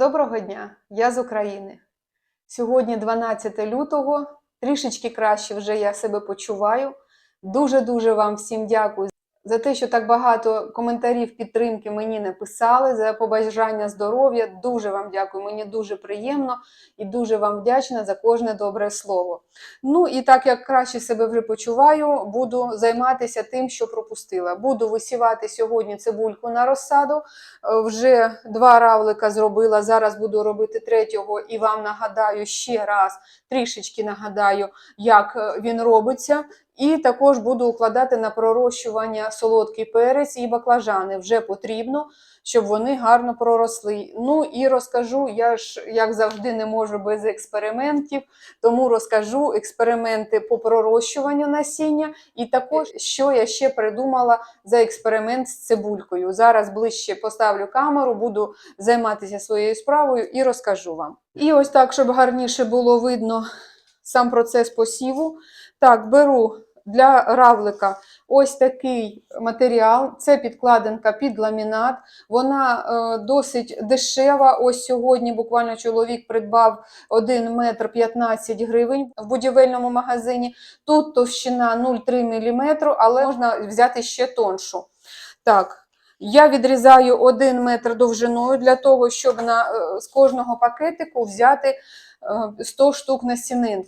Доброго дня! Я з України. Сьогодні 12 лютого, трішечки краще вже я себе почуваю. Дуже-дуже вам всім дякую за те, що так багато коментарів підтримки мені написали, за побажання здоров'я. Дуже вам дякую. Мені дуже приємно і дуже вам вдячна за кожне добре слово. Ну і так як краще себе вже почуваю, буду займатися тим, що пропустила. Буду висівати сьогодні цибульку на розсаду. Е, Вже два равлика зробила. Зараз буду робити третього і вам нагадаю ще раз, трішечки нагадаю, як е, він робиться. І також буду укладати на пророщування солодкий перець і баклажани. Вже потрібно, щоб вони гарно проросли. Ну і розкажу, я ж як завжди не можу без експериментів, тому розкажу експерименти по пророщуванню насіння, і також що я ще придумала за експеримент з цибулькою. Зараз ближче поставлю камеру, буду займатися своєю справою і розкажу вам. І ось так, щоб гарніше було видно сам процес посіву. Так, беру для равлика ось такий матеріал. Це підкладинка під ламінат. Вона е, досить дешева. Ось сьогодні буквально чоловік придбав 1 метр 15 гривень в будівельному магазині. Тут товщина 0,3 мм, але можна взяти ще тоншу. Так, я відрізаю 1 метр довжиною для того, щоб на, е, з кожного пакетику взяти 100 штук насінин.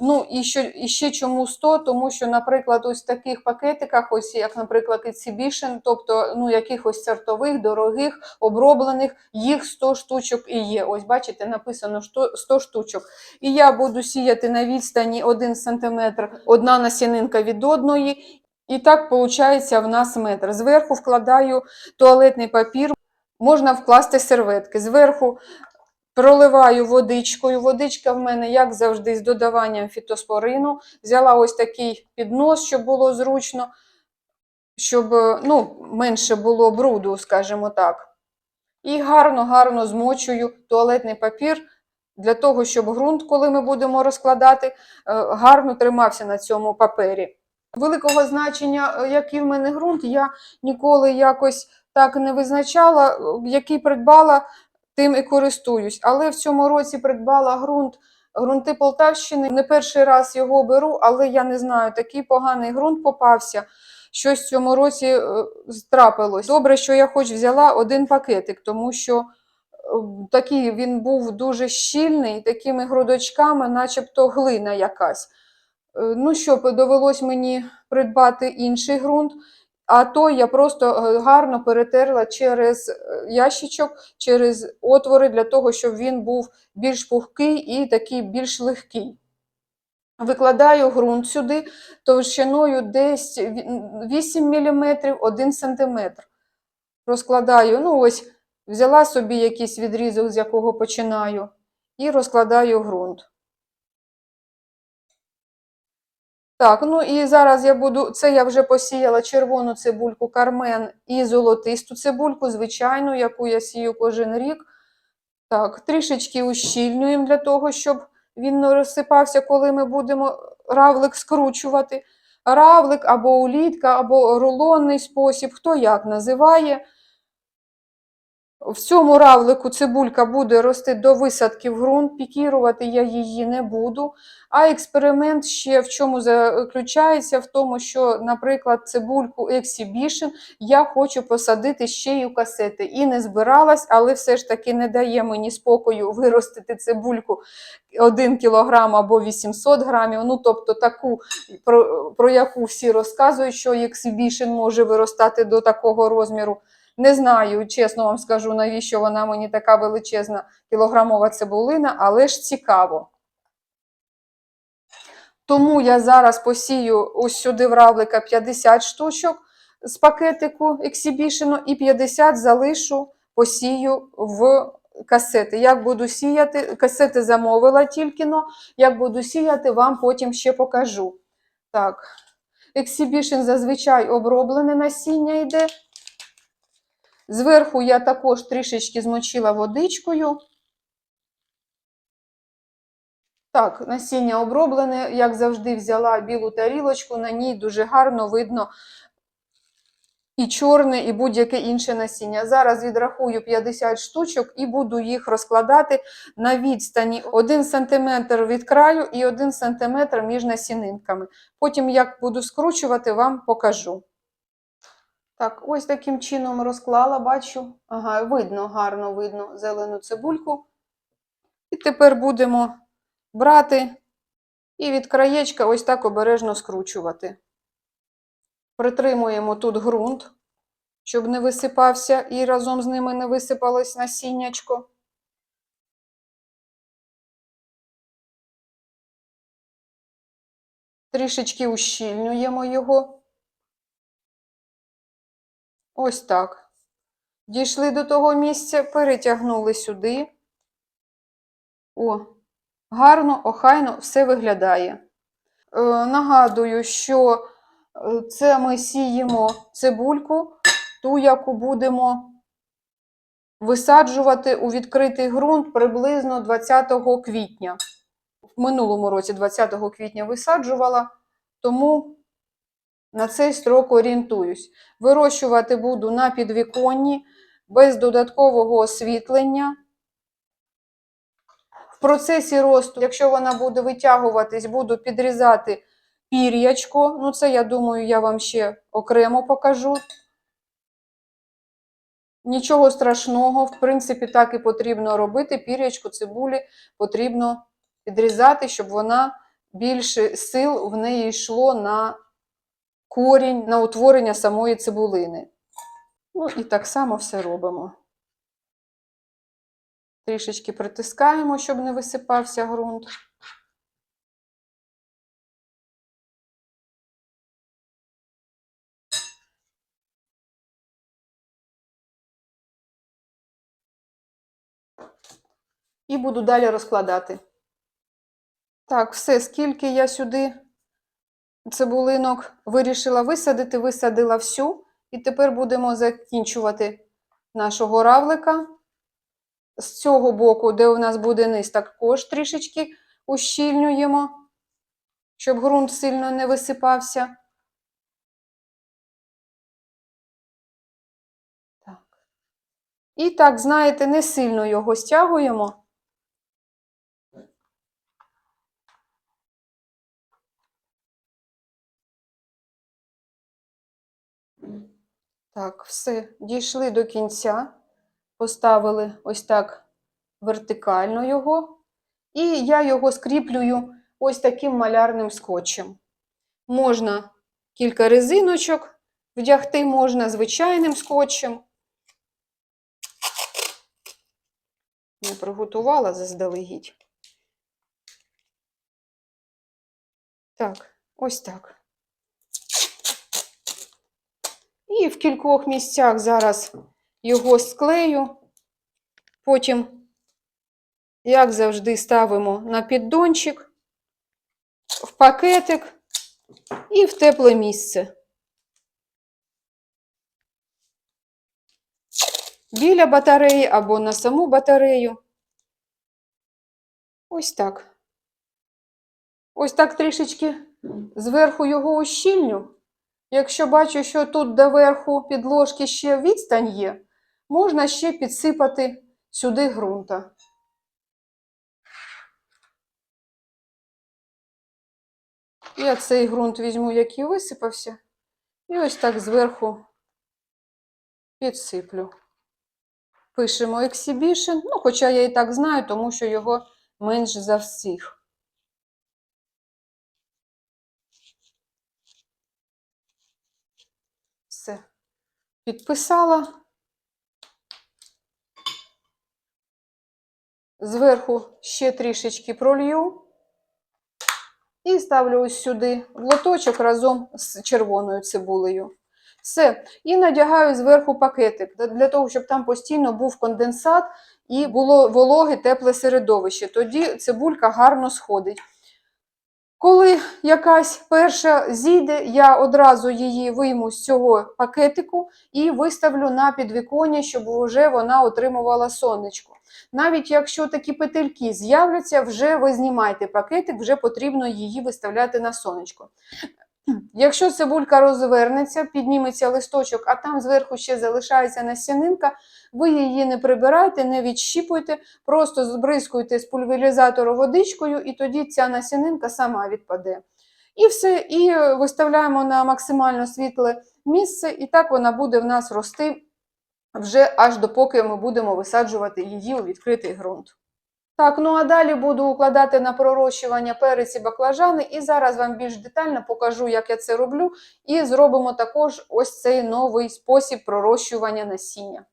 Ну і що і ще чому 100? Тому що, наприклад, ось в таких пакетиках, ось як, наприклад, Exhibition, тобто ну якихось сортових, дорогих, оброблених, їх 100 штучок і є. Ось бачите, написано 100 100 штучок. І я буду сіяти на відстані 1 см, одна насінинка від одної. І так виходить в нас метр. Зверху вкладаю туалетний папір, можна вкласти серветки. Зверху проливаю водичкою. Водичка в мене, як завжди, з додаванням фітоспорину. Взяла ось такий піднос, щоб було зручно, щоб е, ну, менше було бруду, скажімо так. І гарно-гарно змочую туалетний папір для того, щоб ґрунт, коли ми будемо розкладати, е, гарно тримався на цьому папері. Великого значення, е, який в мене ґрунт, я ніколи якось так не визначала, який придбала, тим і користуюсь. Але в цьому році придбала ґрунт, ґрунти Полтавщини. Не перший раз його беру, але я не знаю, такий поганий ґрунт попався. Щось в цьому році е, трапилось. Добре, що я хоч взяла один пакетик, тому що е, такий він був дуже щільний, такими грудочками, начебто глина якась. Е, Ну що, довелось мені придбати інший ґрунт, а той я просто е, гарно перетерла через е, ящичок, через отвори для того, щоб він був більш пухкий і такий більш легкий. Викладаю ґрунт сюди товщиною десь 8 мм, 1 см. Розкладаю, ну ось, взяла собі якийсь відрізок, з якого починаю, і розкладаю ґрунт. Так, ну і зараз я буду, це я вже посіяла червону цибульку кармен і золотисту цибульку, звичайну, яку я сію кожен рік. Так, трішечки ущільнюємо для того, щоб він не розсипався, коли ми будемо равлик скручувати. Равлик або улітка, або рулонний спосіб, хто як називає. В цьому равлику цибулька буде рости до висадки в ґрунт, пікірувати я її не буду. А експеримент ще в чому заключається? В тому, що, наприклад, цибульку Exhibition я хочу посадити ще й у касети. І не збиралась, але все ж таки не дає мені спокою виростити цибульку 1 кг або 800 грамів. Ну, тобто таку, про, про яку всі розказують, що Exhibition може виростати до такого розміру. Не знаю, чесно вам скажу, навіщо вона мені така величезна кілограмова цибулина, але ж цікаво. Тому я зараз посію ось сюди в равлика 50 штучок з пакетику Exhibition і 50 залишу, посію в касети. Як буду сіяти, касети замовила тільки, но як буду сіяти, вам потім ще покажу. Так, Exhibition зазвичай оброблене насіння йде. Зверху я також трішечки змочила водичкою. Так, насіння оброблене, як завжди, взяла білу тарілочку, на ній дуже гарно видно і чорне, і будь-яке інше насіння. Зараз відрахую 50 штучок і буду їх розкладати на відстані 1 см від краю і 1 см між насінинками. Потім, як буду скручувати, вам покажу. Так, ось таким чином розклала, бачу. Ага, видно, гарно видно зелену цибульку. І тепер будемо брати і від краєчка ось так обережно скручувати. Притримуємо тут ґрунт, щоб не висипався і разом з ними не висипалось насіннячко. Трішечки ущільнюємо його. Ось так. Дійшли до того місця, перетягнули сюди. О, гарно, охайно все виглядає. Е, нагадую, що е, це ми сіємо цибульку, ту, яку будемо висаджувати у відкритий ґрунт приблизно 20 квітня. В минулому році 20 квітня висаджувала, тому на цей строк орієнтуюсь. Вирощувати буду на підвіконні, без додаткового освітлення. В процесі росту, якщо вона буде витягуватись, буду підрізати пір'ячко. Ну, це, я думаю, я вам ще окремо покажу. Нічого страшного, в принципі, так і потрібно робити. Пір'ячко цибулі потрібно підрізати, щоб вона більше сил в неї йшло на корінь, на утворення самої цибулини. Ну і так само все робимо. Трішечки притискаємо, щоб не висипався ґрунт. І буду далі розкладати. Так, все, скільки я сюди цибулинок вирішила висадити, висадила всю. І тепер будемо закінчувати нашого равлика. З цього боку, де у нас буде низ, також трішечки ущільнюємо, щоб ґрунт сильно не висипався. Так. І так, знаєте, не сильно його стягуємо. Так, все, дійшли до кінця, поставили ось так вертикально його, і я його скріплюю ось таким малярним скотчем. Можна кілька резиночок вдягти, можна звичайним скотчем. Не приготувала заздалегідь. Так, ось так. І в кількох місцях зараз його склею. Потім, як завжди, ставимо на піддончик, в пакетик і в тепле місце. Біля батареї або на саму батарею. Ось так. Ось так трішечки зверху його ущільню. Якщо бачу, що тут до верху підложки ще відстань є, можна ще підсипати сюди ґрунта. Я цей ґрунт візьму, який висипався, і ось так зверху підсиплю. Пишемо Exhibition, ну, хоча я і так знаю, тому що його менш за всіх. Все. Підписала. Зверху ще трішечки пролью. І ставлю ось сюди в лоточок разом з червоною цибулею. Все. І надягаю зверху пакетик, для того, щоб там постійно був конденсат і було вологе, тепле середовище. Тоді цибулька гарно сходить. Коли якась перша зійде, я одразу її вийму з цього пакетику і виставлю на підвіконня, щоб вже вона отримувала сонечко. Навіть якщо такі петельки з'являться, вже ви знімайте пакетик, вже потрібно її виставляти на сонечко. Якщо цибулька розвернеться, підніметься листочок, а там зверху ще залишається насінинка, ви її не прибирайте, не відщіпуйте, просто збризкуйте з пульверизатору водичкою, і тоді ця насінинка сама відпаде. І все, і виставляємо на максимально світле місце, і так вона буде в нас рости вже аж допоки ми будемо висаджувати її у відкритий ґрунт. Так, ну а далі буду укладати на пророщування перець і баклажани, і зараз вам більш детально покажу, як я це роблю, і зробимо також ось цей новий спосіб пророщування насіння.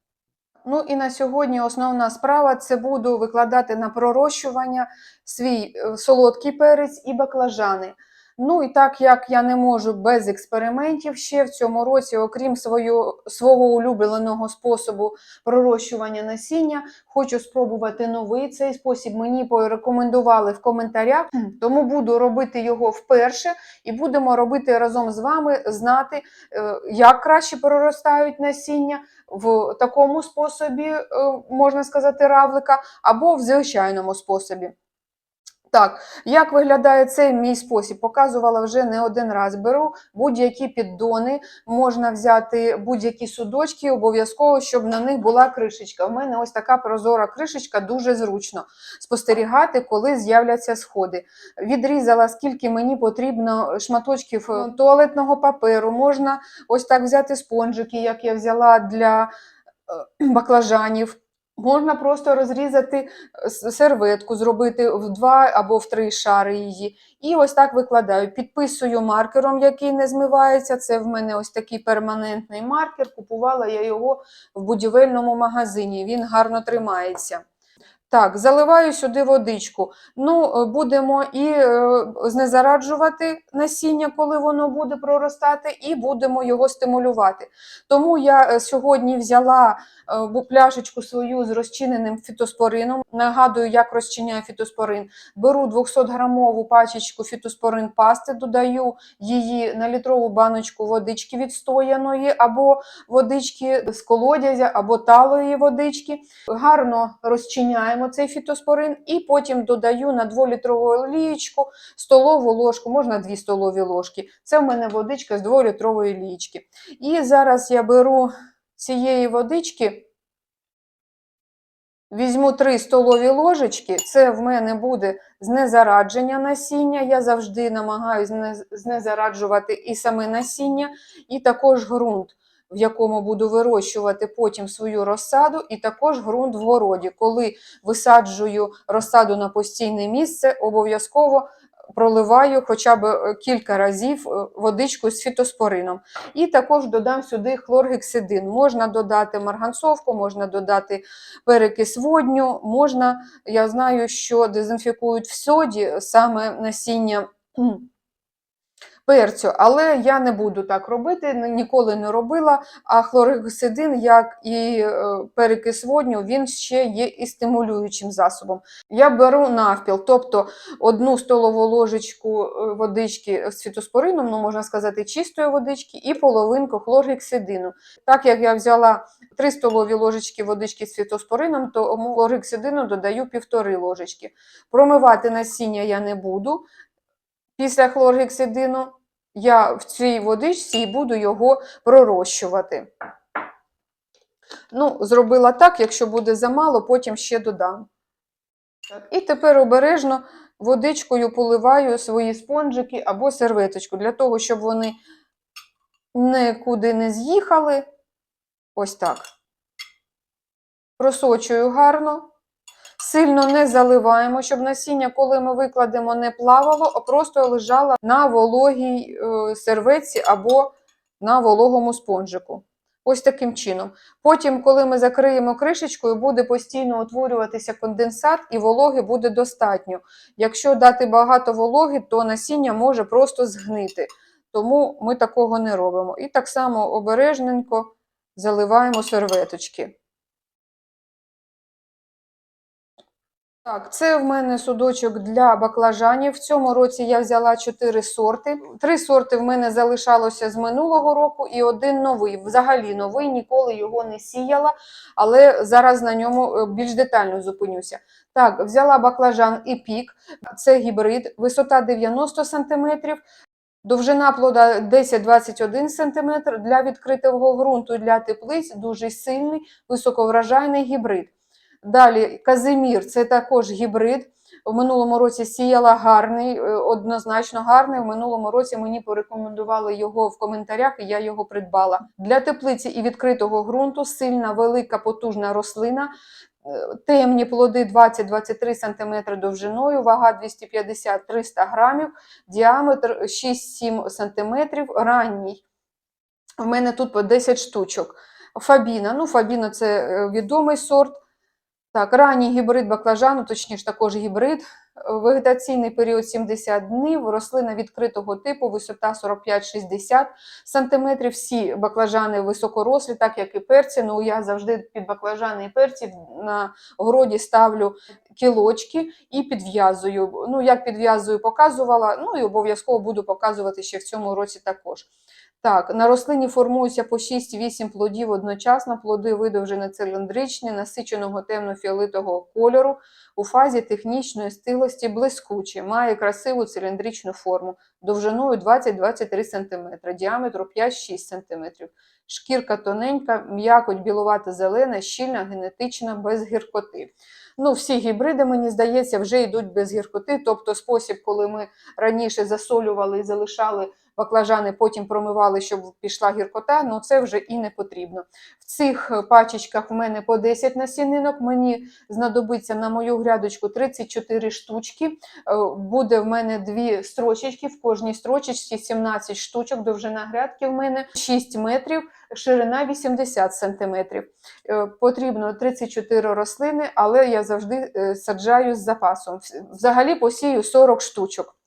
Ну і на сьогодні основна справа це буду викладати на пророщування свій е, солодкий перець і баклажани. Ну і так як я не можу без експериментів ще в цьому році, окрім свою, свого улюбленого способу пророщування насіння, хочу спробувати новий цей спосіб. Мені порекомендували в коментарях, тому буду робити його вперше і будемо робити разом з вами знати, е, як краще проростають насіння в такому способі, е, можна сказати, равлика, або в звичайному способі. Так, як виглядає цей мій спосіб? Показувала вже не один раз. Беру будь-які піддони, можна взяти будь-які судочки, обов'язково, щоб на них була кришечка. У мене ось така прозора кришечка, дуже зручно спостерігати, коли з'являться сходи. Відрізала, скільки мені потрібно шматочків е, туалетного паперу. Можна ось так взяти спонжики, як я взяла для е, баклажанів. Можна просто розрізати серветку, зробити в два або в три шари її. І ось так викладаю. Підписую маркером, який не змивається. Це в мене ось такий перманентний маркер. Купувала я його в будівельному магазині. Він гарно тримається. Так, заливаю сюди водичку. Ну, е, будемо і е, знезараджувати насіння, коли воно буде проростати, і будемо його стимулювати. Тому я е, сьогодні взяла пляшечку свою з розчиненим фітоспорином. Нагадую, як розчиняю фітоспорин. Беру 200-грамову пачечку фітоспорин пасти, додаю її на літрову баночку водички відстояної, або водички з колодязя, або талої водички. Гарно розчиняємо цей фітоспорин і потім додаю на 2-літрову олієчку столову ложку, можна 2 столові ложки. Це в мене водичка з 2-літрової лічки. І зараз я беру цієї водички, візьму 3 столові ложечки. Це в мене буде знезарадження насіння. Я завжди намагаюся знезараджувати і саме насіння, і також ґрунт. В якому буду вирощувати потім свою розсаду, і також ґрунт в городі. Коли висаджую розсаду на постійне місце, обов'язково проливаю хоча б е, кілька разів е, водичку з фітоспорином. І також додам сюди хлоргексидин. Можна додати марганцовку, можна додати перекис водню, можна, я знаю, що дезінфікують в соді саме насіння. Перцю, але я не буду так робити, ніколи не робила. А хлоргексидин, як і е, перекис водню, він ще є і стимулюючим засобом. Я беру навпіл, тобто одну столову ложечку е, водички з фітоспорином, ну можна сказати, чистої водички, і половинку хлоргексидину. Так як я взяла 3 столові ложечки водички з фітоспорином, то хлоргексидину додаю півтори ложечки. Промивати насіння я не буду. Після хлоргексидину я в цій водичці буду його пророщувати. Ну, зробила так, якщо буде замало, потім ще додам. І тепер обережно водичкою поливаю свої спонжики або серветочку, для того, щоб вони нікуди не з'їхали. Ось так. Просочую гарно. Сильно не заливаємо, щоб насіння, коли ми викладемо, не плавало, а просто лежало на вологій е, серветці або на вологому спонжику. Ось таким чином. Потім, коли ми закриємо кришечкою, буде постійно утворюватися конденсат і вологи буде достатньо. Якщо дати багато вологи, то насіння може просто згнити. Тому ми такого не робимо. І так само обережненько заливаємо серветочки. Так, це в мене судочок для баклажанів. В цьому році я взяла 4 сорти. Три сорти в мене залишалося з минулого року і один новий. Взагалі новий, ніколи його не сіяла, але зараз на ньому е, більш детально зупинюся. Так, взяла баклажан і пік. Це гібрид, висота 90 см, Довжина плода 10-21 см для відкритого ґрунту для теплиць дуже сильний, високовражайний гібрид. Далі Казимір це також гібрид. В минулому році сіяла гарний, е, однозначно гарний. В минулому році мені порекомендували його в коментарях, і я його придбала. Для теплиці і відкритого ґрунту сильна, велика, потужна рослина. Е, Темні плоди 20-23 см довжиною, вага 250-300 грамів, діаметр 6-7 см, ранній. В мене тут по 10 штучок. Фабіна. Ну, Фабіна це е, відомий сорт. Так, ранній гібрид баклажану, точніше, також гібрид. Вегетаційний період 70 днів, рослина відкритого типу, висота 45-60 см. Всі баклажани високорослі, так як і перці. Ну, я завжди під баклажани і перці на городі ставлю кілочки і підв'язую. Ну, як підв'язую, показувала, ну і обов'язково буду показувати ще в цьому році також. Так, на рослині формуються по 6-8 плодів одночасно, плоди видовжені циліндричні, насиченого темно-фіолитого кольору, у фазі технічної стилості блискучі, має красиву циліндричну форму, довжиною 20-23 см, діаметру 5-6 см. Шкірка тоненька, м'якоть білувато-зелена, щільна, генетична, без гіркоти. Ну, всі гібриди, мені здається, вже йдуть без гіркоти, тобто спосіб, коли ми раніше засолювали і залишали баклажани, потім промивали, щоб пішла гіркота, ну це вже і не потрібно. В цих е, пачечках в мене по 10 насінинок, мені знадобиться на мою грядочку 34 штучки. Е, Буде в мене дві строчечки, в кожній строчечці 17 штучок, довжина грядки в мене 6 метрів, ширина 80 сантиметрів. Е, Потрібно 34 рослини, але я завжди е, саджаю з запасом. Взагалі посію 40 штучок.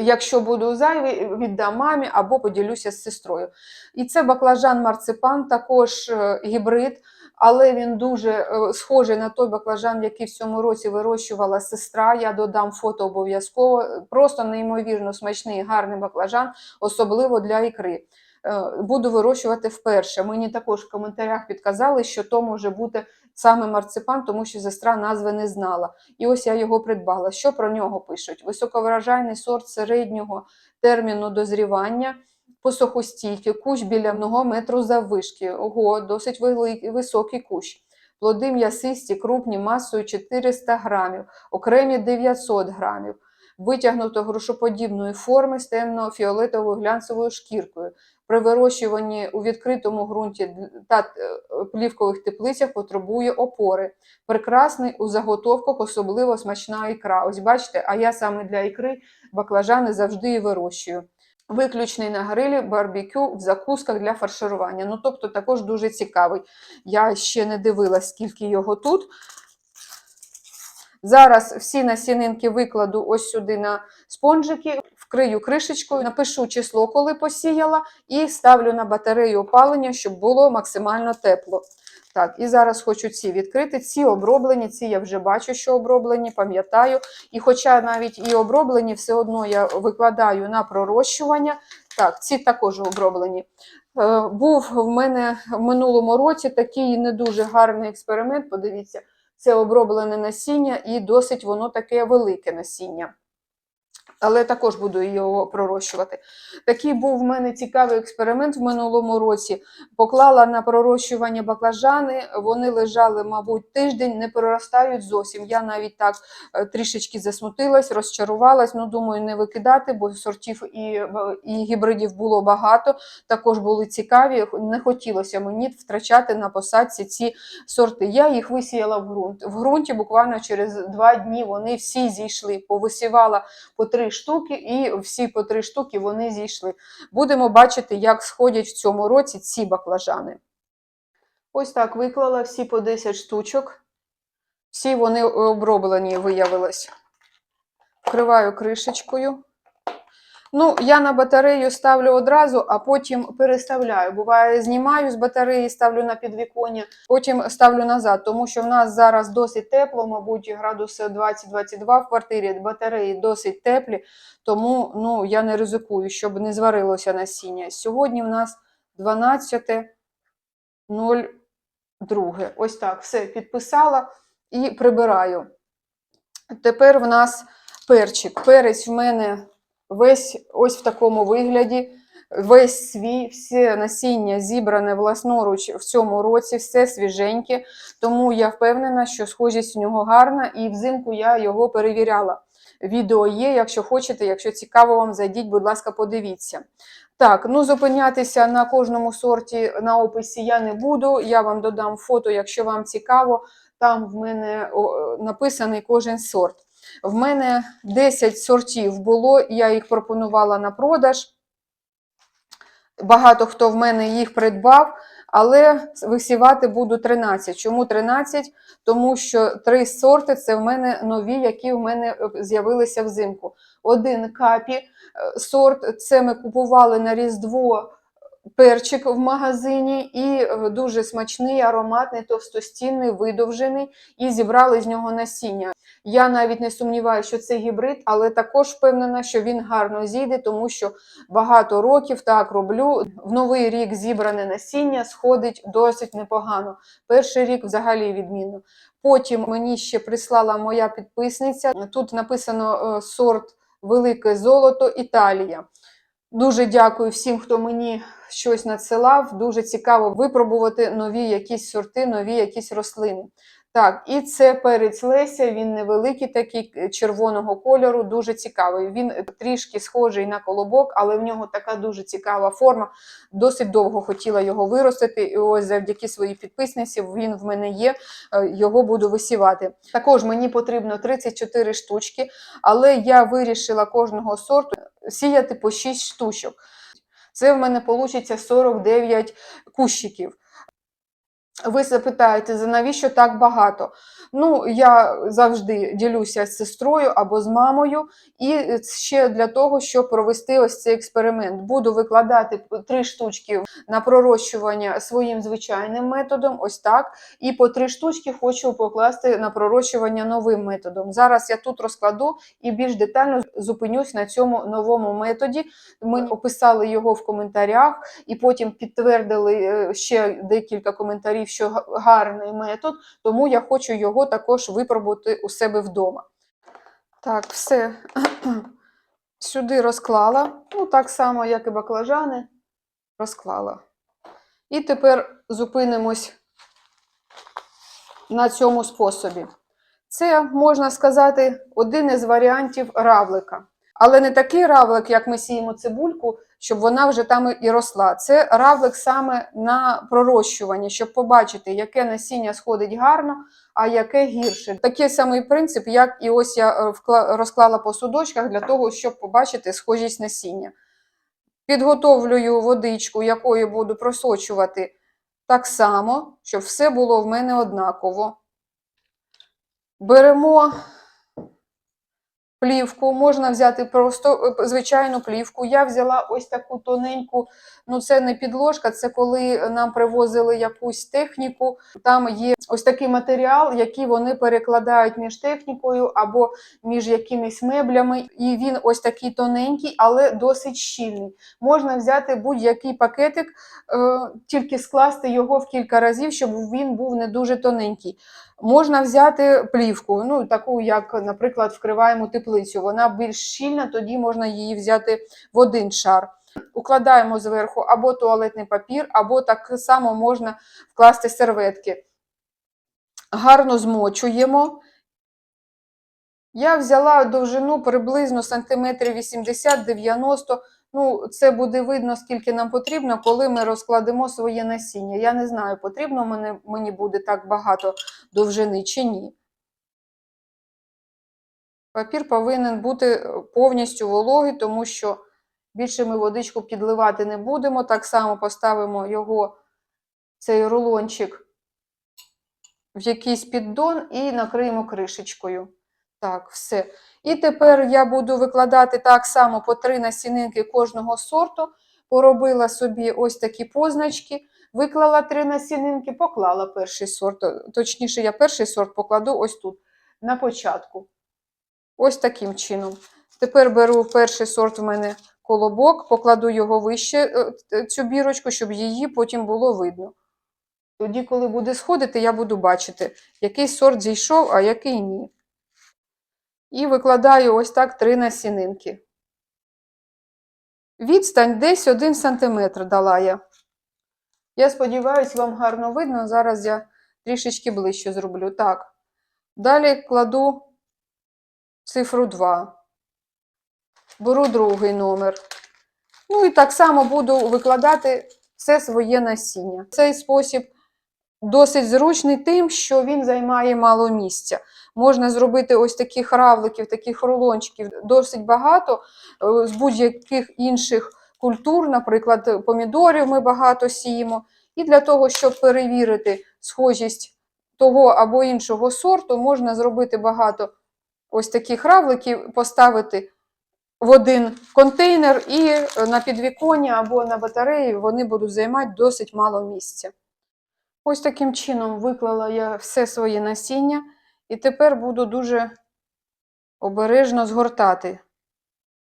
Якщо буду зайві, віддам мамі або поділюся з сестрою. І це баклажан марципан, також е, гібрид, але він дуже е, схожий на той баклажан, який в цьому році вирощувала сестра. Я додам фото обов'язково. Просто неймовірно смачний, гарний баклажан, особливо для ікри. Е, Буду вирощувати вперше. Мені також в коментарях підказали, що то може бути саме марципан, тому що сестра назви не знала. І ось я його придбала. Що про нього пишуть? Високовражайний сорт середнього терміну дозрівання, посухостійкий, кущ біля 1 метру заввишки. Ого, досить великий, високий кущ. Плоди м'ясисті, крупні, масою 400 грамів, окремі 900 грамів. Витягнуто грушоподібної форми з темно-фіолетовою глянцевою шкіркою. При вирощуванні у відкритому ґрунті та е, плівкових теплицях потребує опори. Прекрасний у заготовках, особливо смачна ікра. Ось бачите, а я саме для ікри баклажани завжди і вирощую. Виключний на грилі, барбекю, в закусках для фарширування. Ну, тобто також дуже цікавий. Я ще не дивилась, скільки його тут. Зараз всі насінинки викладу ось сюди на спонжики, вкрию кришечкою, напишу число, коли посіяла, і ставлю на батарею опалення, щоб було максимально тепло. Так, і зараз хочу ці відкрити. Ці оброблені, ці я вже бачу, що оброблені, пам'ятаю. І хоча навіть і оброблені, все одно я викладаю на пророщування. Так, ці також оброблені. Е, Був в мене в минулому році такий не дуже гарний експеримент. Подивіться, це оброблене насіння і досить воно таке велике насіння. Але також буду його пророщувати. Такий був в мене цікавий експеримент в минулому році. Поклала на пророщування баклажани, вони лежали, мабуть, тиждень, не проростають зовсім. Я навіть так е, трішечки засмутилась, розчарувалась. Ну, думаю, не викидати, бо сортів і, е, і гібридів було багато. Також були цікаві. Не хотілося мені втрачати на посадці ці сорти. Я їх висіяла в ґрунт. В ґрунті буквально через два дні вони всі зійшли. Повисівала по три штуки, і всі по три штуки вони зійшли. Будемо бачити, як сходять в цьому році ці баклажани. Ось так виклала всі по 10 штучок. Всі вони оброблені виявилось. Вкриваю кришечкою. Ну, я на батарею ставлю одразу, а потім переставляю. Буває, знімаю з батареї, ставлю на підвіконня, потім ставлю назад, тому що в нас зараз досить тепло, мабуть, градуси 20-22 в квартирі, батареї досить теплі, тому ну, я не ризикую, щоб не зварилося насіння. Сьогодні в нас 12.02. Ось так, все підписала і прибираю. Тепер в нас перчик. Перець в мене весь ось в такому вигляді. Весь свій, все насіння зібране власноруч в цьому році, все свіженьке. Тому я впевнена, що схожість у нього гарна, і взимку я його перевіряла. Відео є, якщо хочете, якщо цікаво вам, зайдіть, будь ласка, подивіться. Так, ну зупинятися на кожному сорті на описі я не буду. Я вам додам фото, якщо вам цікаво. Там в мене написаний кожен сорт. В мене 10 сортів було, я їх пропонувала на продаж. Багато хто в мене їх придбав, але висівати буду 13. Чому 13? Тому що три сорти це в мене нові, які в мене е, з'явилися взимку. Один капі е, сорт, це ми купували на Різдво перчик в магазині, і е, дуже смачний, ароматний, товстостінний, видовжений, і зібрали з нього насіння. Я навіть не сумніваюся, що це гібрид, але також впевнена, що він гарно зійде, тому що багато років так роблю. В новий рік зібране насіння сходить досить непогано. Перший рік взагалі відмінно. Потім мені ще прислала моя підписниця. Тут написано е, сорт Велике Золото Італія. Дуже дякую всім, хто мені щось надсилав. Дуже цікаво випробувати нові якісь сорти, нові якісь рослини. Так, і це перець Леся, він невеликий, такий е, червоного кольору, дуже цікавий. Він е, трішки схожий на колобок, але в нього така дуже цікава форма. Досить довго хотіла його виростити. І ось завдяки своїй підписниці він в мене є, е, його буду висівати. Також мені потрібно 34 штучки, але я вирішила кожного сорту сіяти по 6 штучок. Це в мене вийде 49 кущиків. Ви запитаєте, за навіщо так багато? Ну, я завжди ділюся з сестрою або з мамою, і ще для того, щоб провести ось цей експеримент. Буду викладати три штучки на пророщування своїм звичайним методом, ось так. І по три штучки хочу покласти на пророщування новим методом. Зараз я тут розкладу і більш детально зупинюсь на цьому новому методі. Ми описали його в коментарях, і потім підтвердили е, ще декілька коментарів, що гарний метод, тому я хочу його також випробувати у себе вдома. Так, все сюди розклала. Ну, так само, як і баклажани, розклала. І тепер зупинимось на цьому способі. Це, можна сказати, один із варіантів равлика. Але не такий равлик, як ми сіємо цибульку, щоб вона вже там і росла. Це равлик саме на пророщування, щоб побачити, яке насіння сходить гарно, а яке гірше. Такий самий принцип, як і ось я е, розклала по судочках для того, щоб побачити схожість насіння. Підготовлюю водичку, якою буду просочувати так само, щоб все було в мене однаково. Беремо плівку, можна взяти просто е, звичайну плівку. Я взяла ось таку тоненьку, ну це не підложка, це коли нам привозили якусь техніку. Там є ось такий матеріал, який вони перекладають між технікою або між якимись меблями. І він ось такий тоненький, але досить щільний. Можна взяти будь-який пакетик, е, тільки скласти його в кілька разів, щоб він був не дуже тоненький. Можна взяти плівку, ну таку, як, наприклад, вкриваємо теплицю. Вона більш щільна, тоді можна її взяти в один шар. Укладаємо зверху або туалетний папір, або так само можна вкласти серветки. Гарно змочуємо. Я взяла довжину приблизно сантиметрів 80-90 Ну, це буде видно, скільки нам потрібно, коли ми розкладемо своє насіння. Я не знаю, потрібно мені, мені буде так багато довжини чи ні. Папір повинен бути повністю вологий, тому що більше ми водичку підливати не будемо. Так само поставимо його, цей рулончик, в якийсь піддон і накриємо кришечкою. Так, все. І тепер я буду викладати так само по три насінинки кожного сорту. Поробила собі ось такі позначки, виклала три насінинки, поклала перший сорт. Точніше, я перший сорт покладу ось тут, на початку. Ось таким чином. Тепер беру перший сорт в мене колобок, покладу його вище, е, цю бірочку, щоб її потім було видно. Тоді, коли буде сходити, я буду бачити, який сорт зійшов, а який ні. І викладаю ось так три насінинки. відстань десь 1 см дала я. Я сподіваюся, вам гарно видно. Зараз я трішечки ближче зроблю. Так. Далі кладу цифру 2. Беру другий номер. Ну і так само буду викладати все своє насіння. Цей спосіб досить зручний тим, що він займає мало місця. Можна зробити ось таких равликів, таких рулончиків досить багато е, з будь-яких інших культур, наприклад, помідорів ми багато сіємо. І для того, щоб перевірити схожість того або іншого сорту, можна зробити багато ось таких равликів, поставити в один контейнер і е, на підвіконня або на батареї вони будуть займати досить мало місця. Ось таким чином виклала я все своє насіння, і тепер буду дуже обережно згортати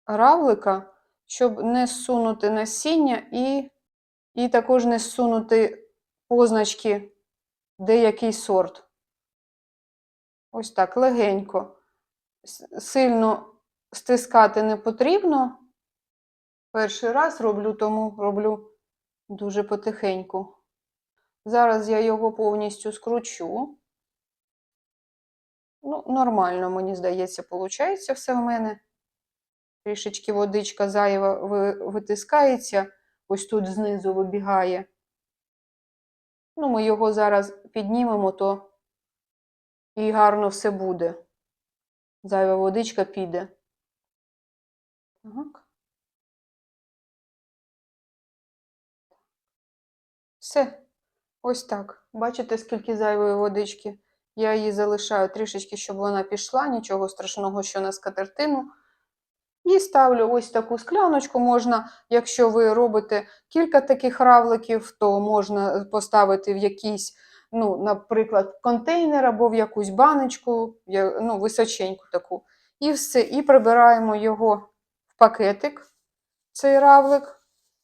равлика, щоб не зсунути насіння і, і також не зсунути позначки, де який сорт. Ось так, легенько. Сильно стискати не потрібно. Перший раз роблю, тому роблю дуже потихеньку. Зараз я його повністю скручу. Ну, нормально, мені здається, виходить все в мене. Трішечки водичка зайва витискається, ось тут знизу вибігає. Ну, ми його зараз піднімемо, то і гарно все буде. Зайва водичка піде. Так. Все. Ось так. Бачите, скільки зайвої водички? Я її залишаю трішечки, щоб вона пішла, нічого страшного, що на скатертину. І ставлю ось таку скляночку. Можна, якщо ви робите кілька таких равликів, то можна поставити в якийсь, ну, наприклад, контейнер або в якусь баночку, ну, височеньку таку. І все. І прибираємо його пакетик, цей равлик.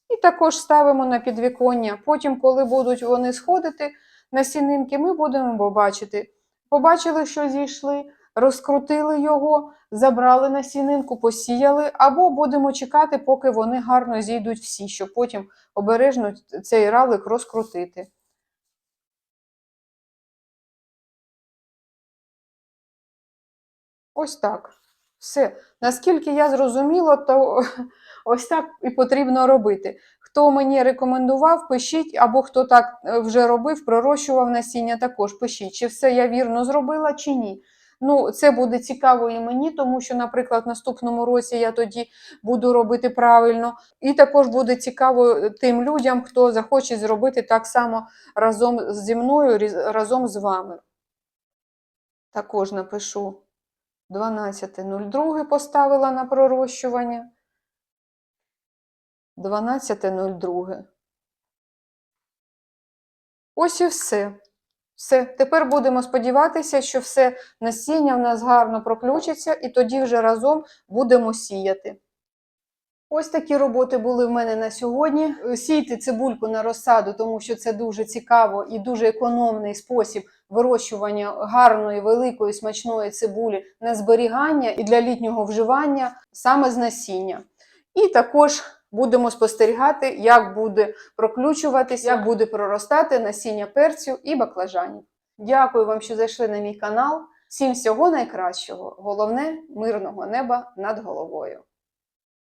І також ставимо на підвіконня. Потім, коли будуть вони сходити на сінинки, ми будемо побачити. Побачили, що зійшли, розкрутили його, забрали на сінинку, посіяли, або будемо чекати, поки вони гарно зійдуть всі, щоб потім обережно цей равлик розкрутити. Ось так. Все. Наскільки я зрозуміла, то ось так і потрібно робити. Хто мені рекомендував, пишіть, або хто так е, вже робив, пророщував насіння, також пишіть, чи все я вірно зробила, чи ні. Ну, це буде цікаво і мені, тому що, наприклад, в наступному році я тоді буду робити правильно. І також буде цікаво тим людям, хто захоче зробити так само разом зі мною, разом з вами. Також напишу 12.02 поставила на пророщування. 12.02. Ось і все. Все. Тепер будемо сподіватися, що все насіння в нас гарно проключиться, і тоді вже разом будемо сіяти. Ось такі роботи були в мене на сьогодні. Сійте цибульку на розсаду, тому що це дуже цікаво і дуже економний спосіб вирощування гарної, великої, смачної цибулі на зберігання і для літнього вживання саме з насіння. І також будемо спостерігати, як буде проключуватись, як буде проростати насіння перцю і баклажанів. Дякую вам, що зайшли на мій канал. Всім всього найкращого. Головне мирного неба над головою.